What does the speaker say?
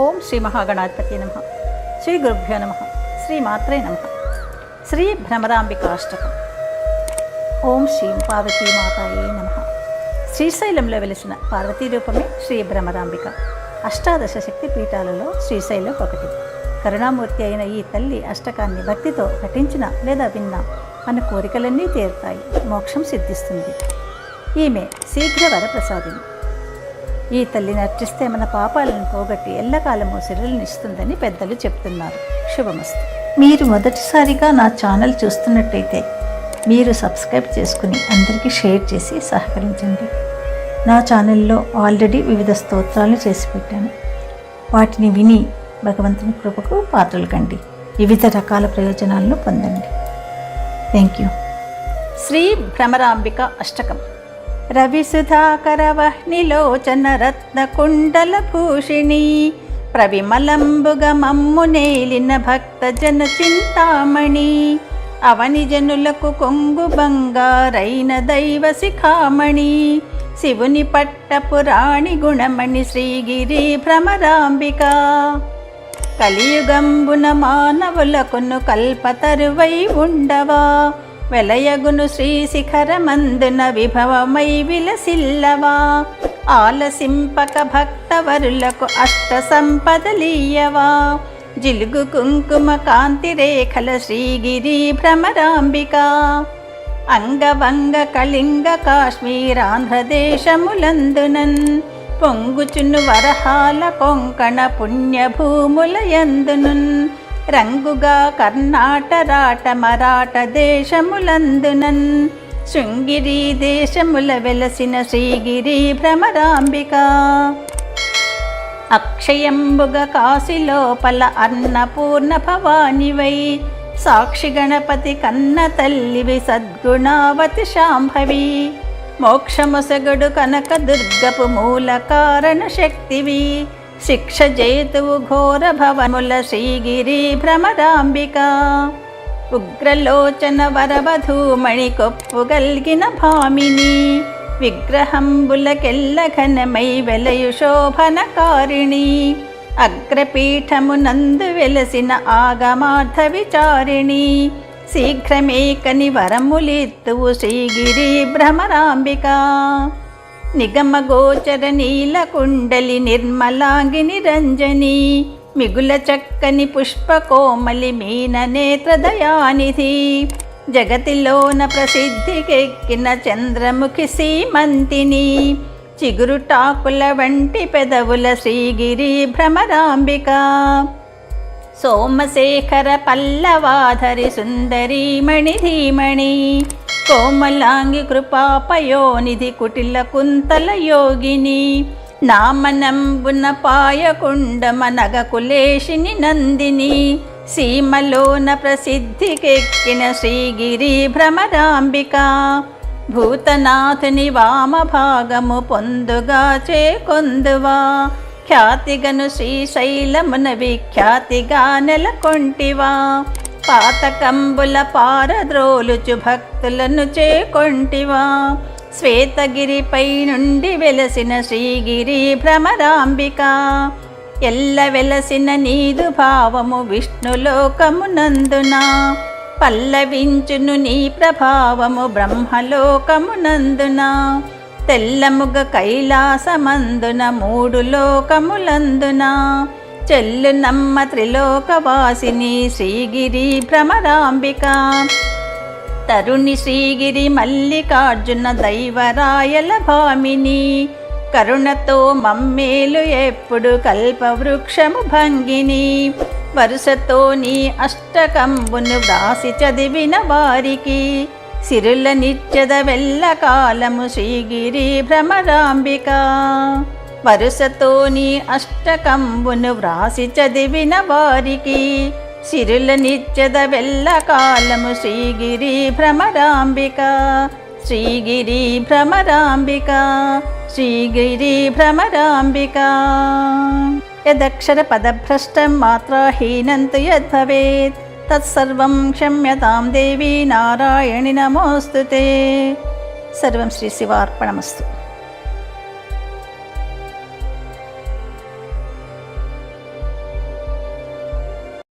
ఓం శ్రీ మహాగణాధిపతి నమ. శ్రీ గురుభ్యో నమ. శ్రీ మాత్రే నమ. శ్రీ భ్రమరాంబికాష్టకం. ఓం శ్రీ పార్వతీ మాతాయే నమ. శ్రీశైలంలో వెలిసిన పార్వతీ రూపమే శ్రీ భ్రమరాంబిక. అష్టాదశ శక్తి పీఠాలలో శ్రీశైలం ఒకటి. కరుణామూర్తి అయిన ఈ తల్లి అష్టకాన్ని భక్తితో పఠించిన లేదా విన్నా మన కోరికలన్నీ తీరుతాయి. మోక్షం సిద్ధిస్తుంది. ఈమె శీఘ్ర వరప్రసాదిని. ఈ తల్లిని అర్చిస్తే మన పాపాలను పోగొట్టి ఎల్లకాలము ఇస్తుందని పెద్దలు చెప్తున్నారు. శుభమస్తు. మీరు మొదటిసారిగా నా ఛానల్ చూస్తున్నట్టయితే మీరు సబ్స్క్రైబ్ చేసుకుని అందరికీ షేర్ చేసి సహకరించండి. నా ఛానల్లో ఆల్రెడీ వివిధ స్తోత్రాలు చేసి పెట్టాను. వాటిని విని భగవంతుని కృపకు పాత్రలు కండి. వివిధ రకాల ప్రయోజనాలను పొందండి. Thank you. శ్రీ భ్రమరాంబిక అష్టకం. రవిసుధాకరవహ్నిలోచన రత్నకుండల భూషిణి ప్రవిమలంబుగ మమ్ము నేలిన భక్త జన చింతామణి అవని జనులకు కొంగు బంగారైన దైవ శిఖామణి శివుని పట్టపురాణి గుణమణి శ్రీగిరి భ్రమరాంబిక. కలియుగంబున మానవులకును కల్పతరువై ఉండవా? వెలయగును శ్రీ శిఖరమందున విభవమై విలసిల్లవా? ఆలసింపక భక్తవరులకు అష్ట సంపదలీయవా జిలుగు కుంకుమ కాంతి రేఖల శ్రీగిరి భ్రమరాంబిక. అంగవంగ కళింగ కాశ్మీరాంధ్రదేశములందునన్ పొంగుచును వరహాల కొంకణ పుణ్యభూములయందునున్. యందునున్ రంగుగా కర్ణాటరాట మరాఠ దేశములందునన్. శృంగిరి దేశముల వెలసిన శ్రీగిరి భ్రమరాంబిక. అక్షయంబుగ కాశీలోపల అన్నపూర్ణ భవానివై. సాక్షి గణపతి కన్న తల్లివి సద్గుణావతి శాంభవి. మోక్షముసగడు కనక దుర్గపు మూల కారణ శక్తివి. శిక్ష జేతువు ఘోర భవముల శ్రీగిరి భ్రమరాంబిక. ఉగ్రలోచన వరవధూమణి కొప్పు గల్గిన భామిని. విగ్రహంబులకెల్ల ఘనమై వెలయు శోభనకారిణి. అగ్రపీఠమునందు వెలసిన ఆగమార్థ విచారిణి. శీఘ్రమేకని వరములిత్తువు శ్రీగిరి భ్రమరాంబికా. నిగమగోచర నీల కుండలి నిర్మలాంగిని రంజని మిగుల చక్కని పుష్పకోమలి మీన నేత్రదయానిధి జగతిలోన ప్రసిద్ధికెక్కిన చంద్రముఖి సీమంతిని చిగురుటాకుల వంటి పెదవుల శ్రీగిరి భ్రమరాంబిక. సోమశేఖర పల్లవాధరి సుందరీ మణిధీమణి కోమలాంగి కృపాపయోనిధి కుటిల కుంతల యోగిని నామనంబున పాయకుండమనగ కులేశిని నందిని సీమలోన ప్రసిద్ధికెక్కిన శ్రీగిరి భ్రమరాంబిక. భూతనాథుని వామభాగము పొందుగా చేకొందువా? ఖ్యాతిగను శ్రీశైలమున విఖ్యాతిగా నెలకొంటివా? పాతకంబుల పారద్రోలుచు భక్తులను చేకొంటివా. శ్వేతగిరిపై నుండి వెలసిన శ్రీగిరి భ్రమరాంబిక. ఎల్ల వెలసిన నీదు భావము విష్ణులోకమునందున పల్లవించును నీ ప్రభావము బ్రహ్మలోకమునందున తెల్లముగ కైలాసమందున మూడు లోకములందున. చెల్లు నమ్మ త్రిలోకవాసిని శ్రీగిరి భ్రమరాంబిక. తరుణి శ్రీగిరి మల్లికార్జున దైవరాయల భామిని. కరుణతో మమ్మేలు ఎప్పుడు కల్పవృక్షము భంగిని. వరుసతో నీ అష్టకంబును వ్రాసి చదివిన వారికి. సిరుల నిత్యద వెళ్ళ కాలము శ్రీగిరి భ్రమరాంబిక. వరుసతో నీ అష్టకంబును వ్రాసి చదివిన వారికి సిరుల నిత్యద వెల్ల కాలము శ్రీగిరి భ్రమరాంబిక. శ్రీగిరి భ్రమరాంబిక. శ్రీగిరి భ్రమరాంబిక. యదక్షర పదభ్రష్టం మాత్రాహీనంతు యద్భవేత్. తత్సర్వం క్షమ్యతాం దేవి నారాయణి నమోస్తు సర్వం శ్రీ శివార్పణమస్తు.